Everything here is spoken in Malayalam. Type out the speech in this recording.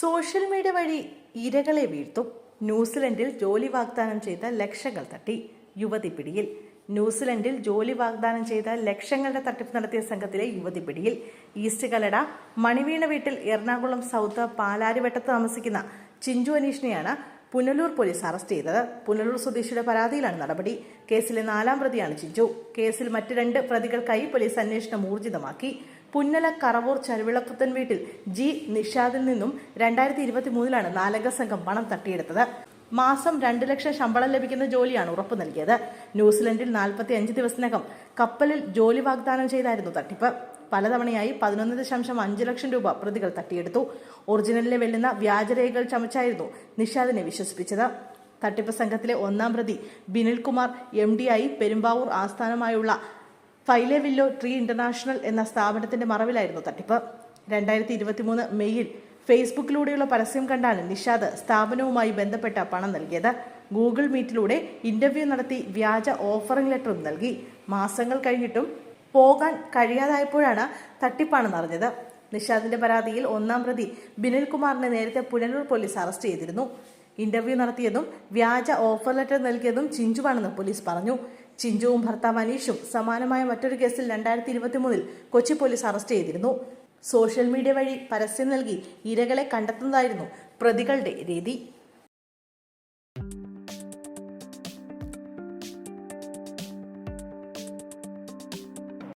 സോഷ്യൽ മീഡിയ വഴി ഇരകളെ വീഴ്ത്തും. ന്യൂസിലൻഡിൽ ജോലി വാഗ്ദാനം ചെയ്ത ലക്ഷങ്ങൾ തട്ടി. യുവതി പിടിയിൽ ന്യൂസിലൻഡിൽ ജോലി വാഗ്ദാനം ചെയ്ത ലക്ഷങ്ങളുടെ തട്ടിപ്പ് നടത്തിയ സംഘത്തിലെ യുവതി പിടിയിൽ ഈസ്റ്റ് കലട മണിവീണ വീട്ടിൽ എറണാകുളം സൗത്ത് പാലാരിവട്ടത്ത് താമസിക്കുന്ന ചിഞ്ചു അനീഷിനെയാണ് പുനലൂർ പോലീസ് അറസ്റ്റ് ചെയ്തത്. പുനലൂർ സ്വദേശിയുടെ പരാതിയിലാണ് നടപടി. കേസിലെ നാലാം പ്രതിയാണ് ചിഞ്ചു. കേസിൽ മറ്റ് രണ്ട് പ്രതികൾക്കായി പോലീസ് അന്വേഷണം ഊർജിതമാക്കി. പുന്നല കറവൂർ ചരുവിളപ്പുത്തൻ വീട്ടിൽ ജി നിഷാദിൽ നിന്നും രണ്ടായിരത്തി ഇരുപത്തി മൂന്നിലാണ് നാലംഗ സംഘം പണം തട്ടിയെടുത്തത്. മാസം രണ്ട് ലക്ഷം ശമ്പളം ലഭിക്കുന്ന ജോലിയാണ് ഉറപ്പ് നൽകിയത്. ന്യൂസിലൻഡിൽ നാൽപ്പത്തി അഞ്ച് ദിവസത്തിനകം കപ്പലിൽ ജോലി വാഗ്ദാനം ചെയ്തായിരുന്നു തട്ടിപ്പ്. പലതവണയായി പതിനൊന്ന് ദശാംശം അഞ്ച് ലക്ഷം രൂപ പ്രതികൾ തട്ടിയെടുത്തു. ഒറിജിനലിലെ വെല്ലുന്ന വ്യാജരേഖകൾ ചമച്ചായിരുന്നു നിഷാദിനെ വിശ്വസിപ്പിച്ചത്. തട്ടിപ്പ് സംഘത്തിലെ ഒന്നാം പ്രതി ബിനിൽകുമാർ എം ഡി ആയി പെരുമ്പാവൂർ ആസ്ഥാനമായുള്ള ഫൈലെവില്ലോ ട്രീ ഇന്റർനാഷണൽ എന്ന സ്ഥാപനത്തിന്റെ മറവിലായിരുന്നു തട്ടിപ്പ്. രണ്ടായിരത്തി ഇരുപത്തിമൂന്ന് മെയ്യിൽ ഫേസ്ബുക്കിലൂടെയുള്ള പരസ്യം കണ്ടാണ് നിഷാദ് സ്ഥാപനവുമായി ബന്ധപ്പെട്ട പണം നൽകിയത്. ഗൂഗിൾ മീറ്റിലൂടെ ഇന്റർവ്യൂ നടത്തി വ്യാജ ഓഫറിംഗ് ലെറ്ററും നൽകി. മാസങ്ങൾ കഴിഞ്ഞിട്ടും പോകാൻ കഴിയാതായപ്പോഴാണ് തട്ടിപ്പാണെന്ന് അറിഞ്ഞത്. നിഷാദിന്റെ പരാതിയിൽ ഒന്നാം പ്രതി ബിനിൽ കുമാറിനെ നേരത്തെ പുനലൂർ പോലീസ് അറസ്റ്റ് ചെയ്തിരുന്നു. ഇന്റർവ്യൂ നടത്തിയതും വ്യാജ ഓഫർ ലെറ്റർ നൽകിയതും ചിഞ്ചുവാണെന്ന് പോലീസ് പറഞ്ഞു. ചിഞ്ചുവും ഭർത്താവ് അനീഷും സമാനമായ മറ്റൊരു കേസിൽ രണ്ടായിരത്തി ഇരുപത്തി മൂന്നിൽ കൊച്ചി പോലീസ് അറസ്റ്റ് ചെയ്തിരുന്നു. സോഷ്യൽ മീഡിയ വഴി പരസ്യം നൽകി ഇരകളെ കണ്ടെത്തുന്നതായിരുന്നു പ്രതികളുടെ രീതി.